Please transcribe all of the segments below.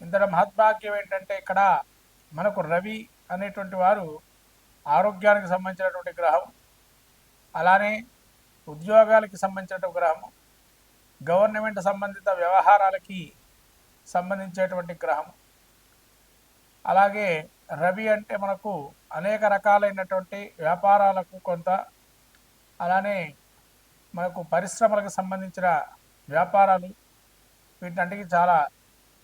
ఇంతటి మహద్భాగ్యం ఏంటంటే ఇక్కడ మనకు రవి అనేటువంటి వారు ఆరోగ్యానికి సంబంధించినటువంటి గ్రహం అలానే ఉద్యోగాలకి సంబంధించినటువంటి గ్రహం గవర్నమెంట్ సంబంధిత వ్యవహారాలకి సంబంధించేటువంటి గ్రహం అలాగే రవి అంటే మనకు అనేక రకాలైనటువంటి వ్యాపారాలకు కొంత అలానే మనకు పరిశ్రమలకు సంబంధించిన వ్యాపారాలు వీటన్నిటికీ చాలా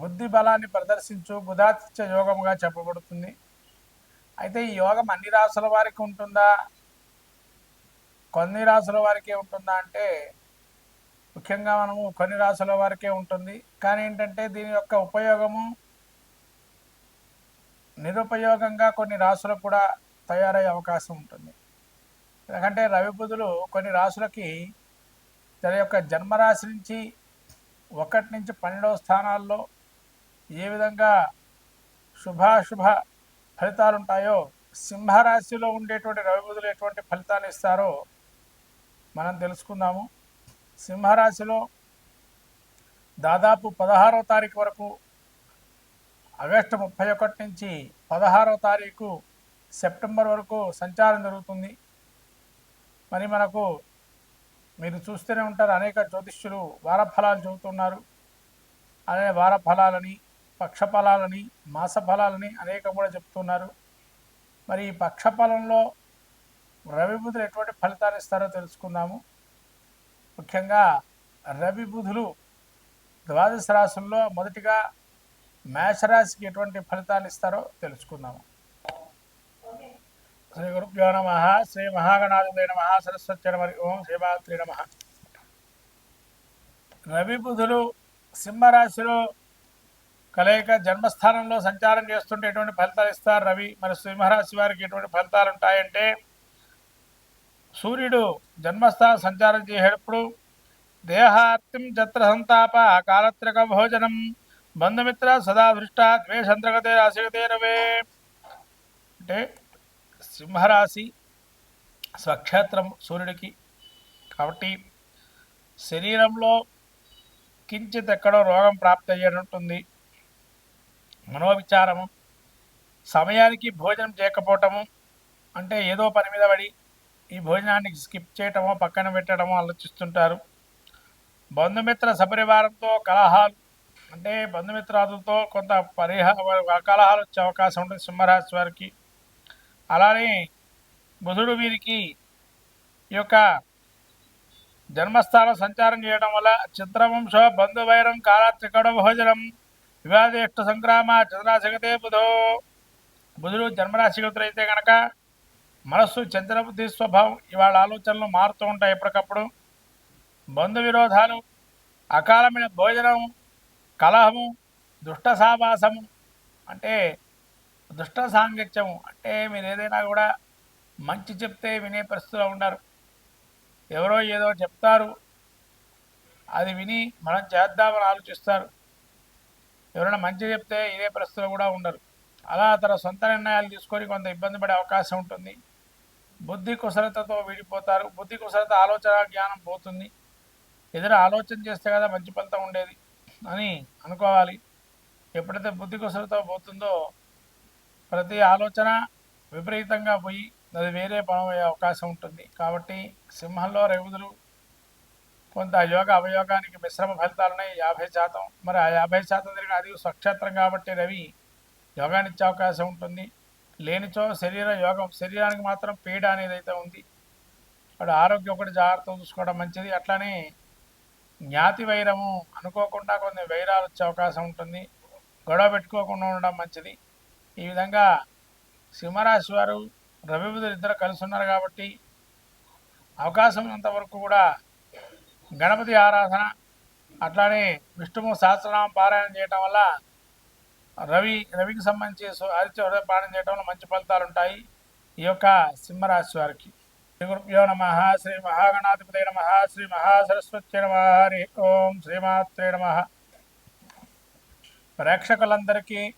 బుద్ధి బలాన్ని ప్రదర్శించు బుధాతిత్య యోగముగా చెప్పబడుతుంది. అయితే ఈ యోగం అన్ని రాసుల వారికి ఉంటుందా? కొన్ని రాసుల వారికే ఉంటుందా అంటే ముఖ్యంగా మనము కొన్ని రాసుల వారికే ఉంటుంది. కానీ ఏంటంటే దీని యొక్క ఉపయోగము నిరుపయోగంగా కొన్ని రాసులకు కూడా తయారయ్యే అవకాశం ఉంటుంది. ఎందుకంటే రవి బుధులు కొన్ని రాసులకి తన యొక్క జన్మరాశి నుంచి ఒకటి నుంచి పన్నెండవ స్థానాల్లో ఏ విధంగా శుభాశుభ ఫలితాలు ఉంటాయో సింహరాశిలో ఉండేటువంటి రవి బుధులు ఎటువంటి ఫలితాలు ఇస్తారో మనం తెలుసుకుందాము. సింహరాశిలో దాదాపు పదహారవ తారీఖు వరకు ఆగస్టు ముప్పై ఒకటి నుంచి పదహారవ తారీఖు సెప్టెంబర్ వరకు సంచారం జరుగుతుంది. మరి మనకు మీరు చూస్తూనే ఉంటారు అనేక జ్యోతిష్యులు వారఫలాలు చెబుతున్నారు. అనే వారఫలాలని పక్షఫలాలని మాస ఫలాలని అనేకం కూడా చెప్తున్నారు. మరి ఈ పక్షఫలంలో రవి బుధులు ఎటువంటి ఫలితాలు ఇస్తారో తెలుసుకుందాము. ముఖ్యంగా రవి బుధులు ద్వాదశ రాశుల్లో మొదటిగా మేషరాశికి ఎటువంటి ఫలితాలు ఇస్తారో తెలుసుకుందాము. శ్రీ గురుభ్యో నమ శ్రీ మహాగణాధిపతి నమ సరస్వతి నమ ఓం శ్రీమాత్రి నమ. రవి బుధులు సింహరాశిలో కలయిక జన్మస్థానంలో సంచారం చేస్తుంటే ఎటువంటి ఫలితాలు ఇస్తారు రవి? మరి సింహరాశి వారికి ఎటువంటి ఫలితాలు ఉంటాయంటే సూర్యుడు జన్మస్థానం సంచారం చేసేటప్పుడు దేహార్తిం జత్ర సంతాప కాలత్రక భోజనం బంధుమిత్ర సదా దృష్ట ద్వేషంత్రగతే రాశిగతే రవే. అంటే సింహరాశి స్వక్షేత్రం సూర్యుడికి. కాబట్టి శరీరంలో కించిత్ ఎక్కడో రోగం ప్రాప్తి అయ్యేటట్టుంది. మనోవిచారము సమయానికి భోజనం చేయకపోవటము అంటే ఏదో పని మీద పడి ఈ భోజనాన్ని స్కిప్ చేయటమో పక్కన పెట్టడమో ఆలోచిస్తుంటారు. బంధుమిత్ర సపరివారంతో కలహాలు అంటే బంధుమిత్రాదులతో కొంత పరిహా కలహాలు వచ్చే అవకాశం ఉంటుంది సింహరాశి వారికి. అలానే బుధుడు వీరికి ఈ యొక్క జన్మస్థానం సంచారం చేయడం వల్ల చిత్రవంశ బంధువైరం కాలాత్రికడ భోజనం వివాదేష్ట సంగ్రామ చంద్రాశగతే బుధో. బుధుడు జన్మరాశిగతులైతే కనుక మనస్సు చంద్రబుద్ధి స్వభావం ఇవాళ ఆలోచనలు మారుతూ ఉంటాయి ఎప్పటికప్పుడు. బంధు విరోధాలు అకాలమైన భోజనం కలహము దుష్ట సావాసము అంటే దుష్ట సాంగత్యము అంటే మీరు ఏదైనా కూడా మంచి చెప్తే వినే పరిస్థితిలో ఉండరు. ఎవరో ఏదో చెప్తారు అది విని మనం చేద్దామని ఆలోచిస్తారు. ఎవరైనా మంచి చెప్తే ఇదే పరిస్థితిలో కూడా ఉండరు. అలా తన సొంత నిర్ణయాలు తీసుకొని కొంత ఇబ్బంది పడే అవకాశం ఉంటుంది. బుద్ధి కుశలతతో వీడిపోతారు. బుద్ధి కుశలత ఆలోచన జ్ఞానం పోతుంది. ఎదురు ఆలోచన చేస్తే కదా మంచి ఫలితం ఉండేది అని అనుకోవాలి. ఎప్పుడైతే బుద్ధి కుశలత పోతుందో ప్రతి ఆలోచన విపరీతంగా పోయి అది వేరే పనమయ్యే అవకాశం ఉంటుంది. కాబట్టి సింహంలో రేవుదులు కొంత యోగ అవయోగానికి మిశ్రమ ఫలితాలు ఉన్నాయి యాభై శాతం. మరి ఆ యాభై శాతం తిరిగి అది స్వక్షేత్రం కాబట్టి రవి యోగానిచ్చే ఇచ్చే అవకాశం ఉంటుంది. లేనిచో శరీర యోగం శరీరానికి మాత్రం పీడ అనేది అయితే ఉంది. వాడు ఆరోగ్యం ఒకటి జాగ్రత్త చూసుకోవడం మంచిది. అట్లానే జ్ఞాతి వైరము అనుకోకుండా కొన్ని వైరాలు వచ్చే అవకాశం ఉంటుంది. గొడవ పెట్టుకోకుండా ఉండడం మంచిది. ఈ విధంగా సింహరాశి వారు రవిబుధులు ఇద్దరు కలిసి ఉన్నారు కాబట్టి అవకాశం ఉన్నంత వరకు కూడా గణపతి ఆరాధన అట్లానే విష్ణువు సహస్రనామం పారాయణం చేయటం వల్ల రవి రవికి సంబంధించి సు- హరిచ హృదయ చేయటం వల్ల మంచి ఫలితాలు ఉంటాయి. ఈ యొక్క సింహరాశి వారికి. శ్రీ గురుభ్యో నమ శ్రీ మహాగణాధిపతి నమ శ్రీ మహాసరస్వతి నమ హరి ఓం శ్రీమాత్రే నమ. ప్రేక్షకులందరికీ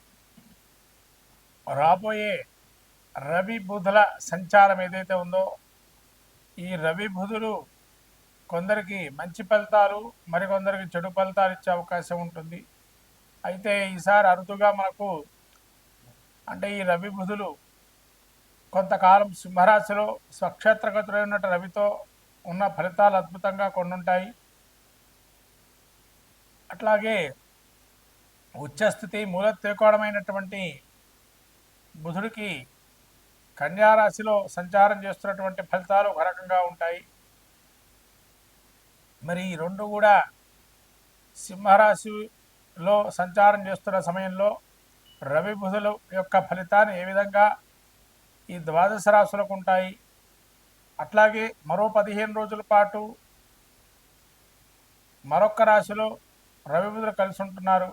రాబోయే రవి బుధుల సంచారం ఏదైతే ఉందో ఈ రవి బుధులు కొందరికి మంచి ఫలితాలు మరికొందరికి చెడు ఫలితాలు ఇచ్చే అవకాశం ఉంటుంది. అయితే ఈసారి అరుదుగా మనకు అంటే ఈ రవి బుధులు కొంతకాలం సింహరాశిలో స్వక్షేత్రగతులైన రవితో ఉన్న ఫలితాలు అద్భుతంగా కొన్నుంటాయి. అట్లాగే ఉచ్చస్థితి మూలత్రికోణమైనటువంటి బుధుడికి కన్యారాశిలో సంచారం చేస్తున్నటువంటి ఫలితాలు ఒక రకంగా ఉంటాయి. మరి ఈ రెండు కూడా సింహరాశిలో సంచారం చేస్తున్న సమయంలో రవి బుధుల యొక్క ఫలితాన్ని ఏ విధంగా ఈ ద్వాదశ రాశులకు ఉంటాయి? అట్లాగే మరో పదిహేను రోజుల పాటు మరొక రాశిలో రవి బుధులు కలిసి ఉంటున్నారు.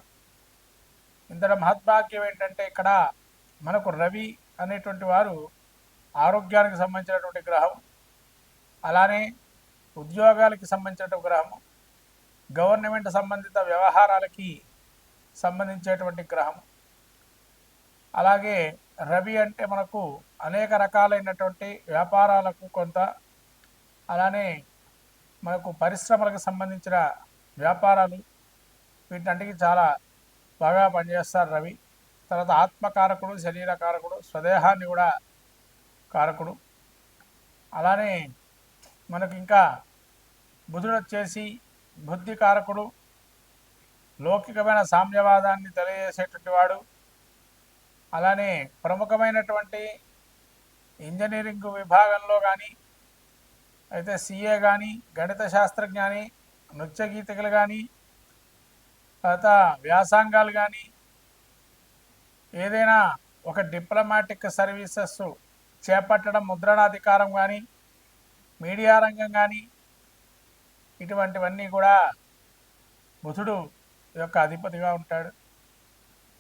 ఇంతటి మహద్భాగ్యం ఏంటంటే ఇక్కడ మనకు రవి అనేటువంటి వారు ఆరోగ్యానికి సంబంధించినటువంటి గ్రహం. అలానే ఉద్యోగాలకి సంబంధించినటువంటి గ్రహం గవర్నమెంట్ సంబంధిత వ్యవహారాలకి సంబంధించేటువంటి గ్రహం అలాగే రవి అంటే మనకు అనేక రకాలైనటువంటి వ్యాపారాలకు కొంత అలానే మనకు పరిశ్రమలకు సంబంధించిన వ్యాపారాలు వీటన్నిటికీ చాలా బాగా పనిచేస్తారు రవి. తర్వాత ఆత్మకారకుడు శరీర కారకుడు స్వదేహాన్ని కూడా కారకుడు. అలానే మనకు ఇంకా బుధుడు వచ్చేసి బుద్ధి కారకుడు లౌకికమైన సామ్యవాదాన్ని తెలియజేసేటువంటి వాడు అలానే ప్రముఖమైనటువంటి ఇంజనీరింగ్ విభాగంలో కానీ అయితే సిఏ కానీ గణిత శాస్త్రజ్ఞాని నృత్య గీతికలు కానీ తర్వాత వ్యాసంగాలు కానీ ఏదైనా ఒక డిప్లొమాటిక్ సర్వీసెస్ చేపట్టడం ముద్రణాధికారం కానీ మీడియా రంగం కానీ ఇటువంటివన్నీ కూడా బుధుడు యొక్క అధిపతిగా ఉంటాడు.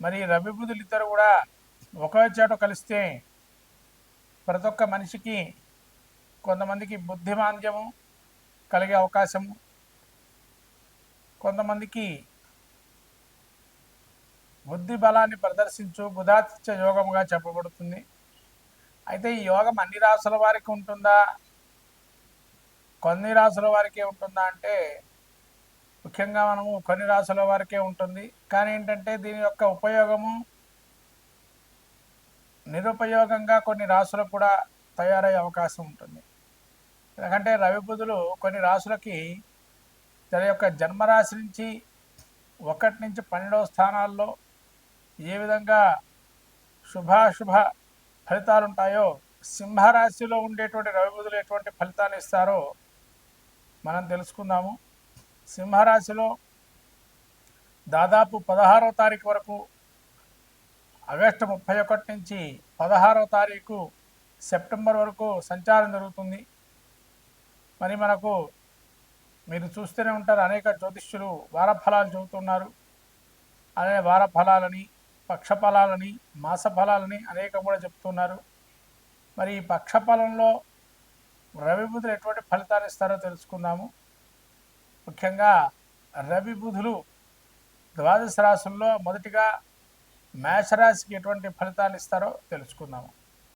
మరి రవి బుధులు ఇద్దరు కూడా ఒకే చోట కలిస్తే ప్రతి ఒక్క మనిషికి కొంతమందికి బుద్ధిమాంద్యము కలిగే అవకాశము కొంతమందికి బుద్ధి బలాన్ని ప్రదర్శించు బుధాతిత్య యోగముగా చెప్పబడుతుంది. అయితే ఈ యోగం అన్ని రాసుల వారికి ఉంటుందా? కొన్ని రాసుల వారికే ఉంటుందా అంటే ముఖ్యంగా మనము కొన్ని రాసుల వారికే ఉంటుంది. కానీ ఏంటంటే దీని యొక్క ఉపయోగము నిరుపయోగంగా కొన్ని రాసులకు కూడా తయారయ్యే అవకాశం ఉంటుంది. ఎందుకంటే రవి బుధులు కొన్ని రాసులకి తన యొక్క జన్మరాశి నుంచి ఒకటి నుంచి పన్నెండవ స్థానాల్లో ఏ విధంగా శుభాశుభ ఫలితాలు ఉంటాయో సింహరాశిలో ఉండేటువంటి రవి బుధులు ఎటువంటి ఫలితాలు ఇస్తారో మనం తెలుసుకుందాము. సింహరాశిలో దాదాపు పదహారవ తారీఖు వరకు ఆగస్టు ముప్పై ఒకటి నుంచి పదహారవ తారీఖు సెప్టెంబర్ వరకు సంచారం జరుగుతుంది. మరి మనకు మీరు చూస్తూనే ఉంటారు అనేక జ్యోతిష్యులు వారఫలాలు చెబుతున్నారు. అనే వారఫలాలని పక్షఫలాలని మాస ఫలాలని అనేకం కూడా చెప్తున్నారు మరి ఈ పక్షఫలంలో రవి బుధులు ఎటువంటి ఫలితాలు ఇస్తారో తెలుసుకుందాము. ముఖ్యంగా రవి బుధులు ద్వాదశ రాశుల్లో మొదటిగా మేషరాశికి ఎటువంటి ఫలితాలు ఇస్తారో తెలుసుకుందాము.